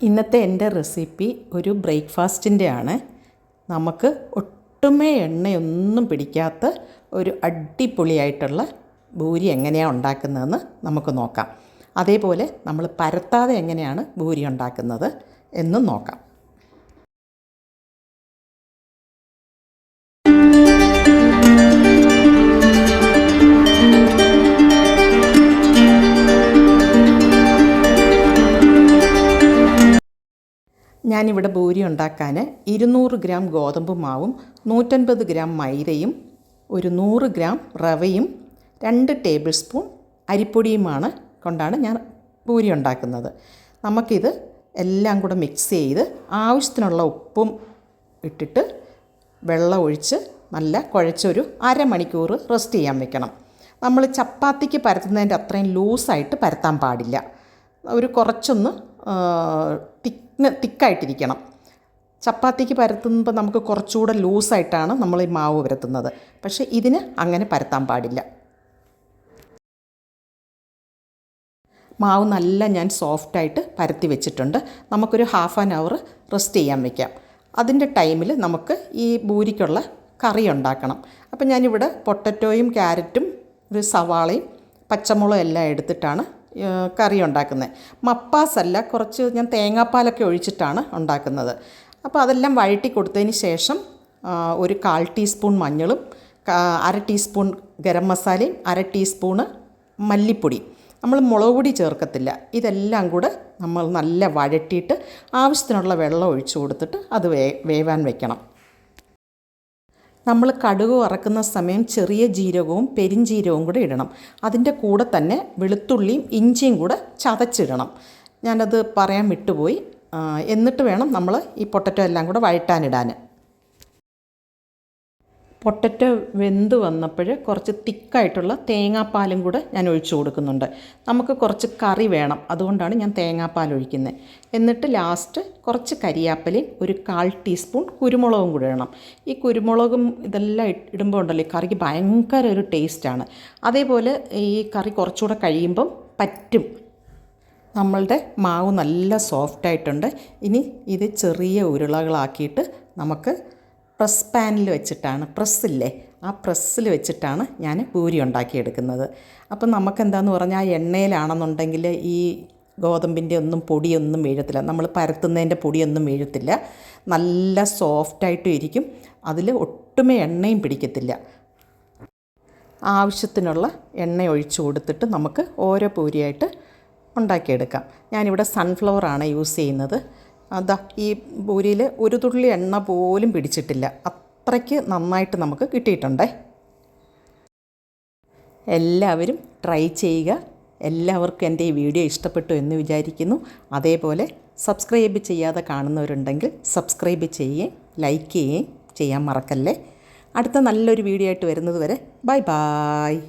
ഇന്നത്തെ എന്റെ റെസിപ്പി ഒരു ബ്രേക്ക്ഫാസ്റ്റിന്റെ ആണ് നമുക്ക് ഒട്ടുമേ എണ്ണയൊന്നും പിടിക്കാത്ത ഒരു അടിപൊളിയായിട്ടുള്ള ഭൂരി എങ്ങനെയാണ് ഉണ്ടാക്കുന്നതെന്ന് നമുക്ക് നോക്കാം. അതേപോലെ നമ്മൾ പരത്താതെ എങ്ങനെയാണ് ഭൂരി ഉണ്ടാക്കുന്നത് എന്നും നോക്കാം. ഞാനിവിടെ ഭൂരി ഉണ്ടാക്കാൻ ഇരുന്നൂറ് ഗ്രാം ഗോതമ്പ് മാവും നൂറ്റൻപത് ഗ്രാം മൈദയും ഒരു നൂറ് ഗ്രാം റവയും രണ്ട് ടേബിൾ സ്പൂൺ അരിപ്പൊടിയുമാണ് കൊണ്ടാണ് ഞാൻ ഭൂരി ഉണ്ടാക്കുന്നത്. നമുക്കിത് എല്ലാം കൂടെ മിക്സ് ചെയ്ത് ആവശ്യത്തിനുള്ള ഉപ്പും ഇട്ടിട്ട് വെള്ളം ഒഴിച്ച് നല്ല കുഴച്ചൊരു അരമണിക്കൂർ റെസ്റ്റ് ചെയ്യാൻ വെക്കണം. നമ്മൾ ചപ്പാത്തിക്ക് പരത്തുന്നതിന്റെ അത്രയും ലൂസായിട്ട് പരത്താൻ പാടില്ല. ഒരു കുറച്ചൊന്ന് തിക്ക് തിക്കായിട്ടിരിക്കണം. ചപ്പാത്തിക്ക് പരത്തുമ്പോൾ നമുക്ക് കുറച്ചുകൂടെ ലൂസായിട്ടാണ് നമ്മൾ ഈ മാവ് പരത്തുന്നത്. പക്ഷേ ഇതിന് അങ്ങനെ പരത്താൻ പാടില്ല. മാവ് നല്ല ഞാൻ സോഫ്റ്റായിട്ട് പരത്തി വെച്ചിട്ടുണ്ട്. നമുക്കൊരു ഹാഫ് ആൻ അവർ റെസ്റ്റ് ചെയ്യാൻ വയ്ക്കാം അതിന്റെ ടൈമിൽ നമുക്ക് ഈ ബൂരിക്കുള്ള കറി ഉണ്ടാക്കണം. അപ്പം ഞാനിവിടെ പൊട്ടറ്റോയും ക്യാരറ്റും ഒരു സവാളയും പച്ചമുളകും എല്ലാം എടുത്തിട്ടാണ് കറി ഉണ്ടാക്കുന്നത് മപ്പാസല്ല കുറച്ച് ഞാൻ തേങ്ങാപ്പാലൊക്കെ ഒഴിച്ചിട്ടാണ് ഉണ്ടാക്കുന്നത്. അപ്പോൾ അതെല്ലാം വഴറ്റി കൊടുത്തതിന് ശേഷം ഒരു കാൽ ടീസ്പൂൺ മഞ്ഞളും അര ടീസ്പൂൺ ഗരം മസാലയും അര ടീസ്പൂണ് മല്ലിപ്പൊടി. നമ്മൾ മുളക് പൊടി ചേർക്കത്തില്ല. ഇതെല്ലാം കൂടെ നമ്മൾ നല്ല വഴറ്റിയിട്ട് ആവശ്യത്തിനുള്ള വെള്ളം ഒഴിച്ചു കൊടുത്തിട്ട് അത് വേ വേവാൻ വെക്കണം. നമ്മൾ കടുക് വറക്കുന്ന സമയം ചെറിയ ജീരകവും പെരിഞ്ജീരകവും കൂടെ ഇടണം. അതിന്റെ കൂടെ തന്നെ വെളുത്തുള്ളിയും ഇഞ്ചിയും കൂടെ ചതച്ചിടണം. ഞാനത് പറയാൻ വിട്ടുപോയി. എന്നിട്ട് വേണം നമ്മൾ ഈ പൊട്ടറ്റോ എല്ലാം കൂടെ വഴറ്റാനിടാൻ. പൊട്ടറ്റോ വെന്ത് വന്നപ്പോൾ കുറച്ച് തിക്കായിട്ടുള്ള തേങ്ങാപ്പാലും കൂടെ ഞാൻ ഒഴിച്ചു കൊടുക്കുന്നുണ്ട്. നമുക്ക് കുറച്ച് കറി വേണം. അതുകൊണ്ടാണ് ഞാൻ തേങ്ങാപ്പാൽ ഒഴിക്കുന്നത് എന്നിട്ട് ലാസ്റ്റ് കുറച്ച് കരിയാപ്പലയും ഒരു കാൽ ടീസ്പൂൺ കുരുമുളകും കൂടെ ഇടണം. ഈ കുരുമുളകും ഇതെല്ലാം ഇടുമ്പോൾ ഉണ്ടല്ലോ കറിക്ക് ഭയങ്കര ഒരു ടേസ്റ്റാണ്. അതേപോലെ ഈ കറി കുറച്ചുകൂടെ കഴിയുമ്പം പറ്റും. നമ്മളുടെ മാവ് നല്ല സോഫ്റ്റായിട്ടുണ്ട്. ഇനി ഇത് ചെറിയ ഉരുളകളാക്കിയിട്ട് നമുക്ക് പ്രസ് പാനിൽ വെച്ചിട്ടാണ് പ്രസ്സില്ലേ? ആ പ്രസ്സിൽ വെച്ചിട്ടാണ് ഞാൻ പൂരി ഉണ്ടാക്കിയെടുക്കുന്നത്. അപ്പം നമുക്കെന്താന്ന് പറഞ്ഞാൽ എണ്ണയിലാണെന്നുണ്ടെങ്കിൽ ഈ ഗോതമ്പിന്റെ ഒന്നും പൊടിയൊന്നും വീഴത്തില്ല. നമ്മൾ പരത്തുന്നതിന്റെ പൊടിയൊന്നും വീഴത്തില്ല. നല്ല സോഫ്റ്റായിട്ടും ഇരിക്കും. അതിൽ ഒട്ടുമേ എണ്ണയും പിടിക്കത്തില്ല. ആവശ്യത്തിനുള്ള എണ്ണ ഒഴിച്ചു കൊടുത്തിട്ട് നമുക്ക് ഓരോ പൂരിയായിട്ട് ഉണ്ടാക്കിയെടുക്കാം. ഞാനിവിടെ സൺഫ്ലവറാണ് യൂസ് ചെയ്യുന്നത്. അതാ ഈ പൂരിയിൽ ഒരു തുള്ളി എണ്ണ പോലും പിടിച്ചിട്ടില്ല. അത്രയ്ക്ക് നന്നായിട്ട് നമുക്ക് കിട്ടിയിട്ടുണ്ടേ. എല്ലാവരും ട്രൈ ചെയ്യുക. എല്ലാവർക്കും എന്റെ ഈ വീഡിയോ ഇഷ്ടപ്പെട്ടു എന്ന് വിചാരിക്കുന്നു. അതേപോലെ സബ്സ്ക്രൈബ് ചെയ്യാതെ കാണുന്നവരുണ്ടെങ്കിൽ സബ്സ്ക്രൈബ് ചെയ്യുകയും ലൈക്ക് ചെയ്യുകയും ചെയ്യാൻ മറക്കല്ലേ. അടുത്ത നല്ലൊരു വീഡിയോ ആയിട്ട് വരുന്നത് വരെ ബൈ ബായ്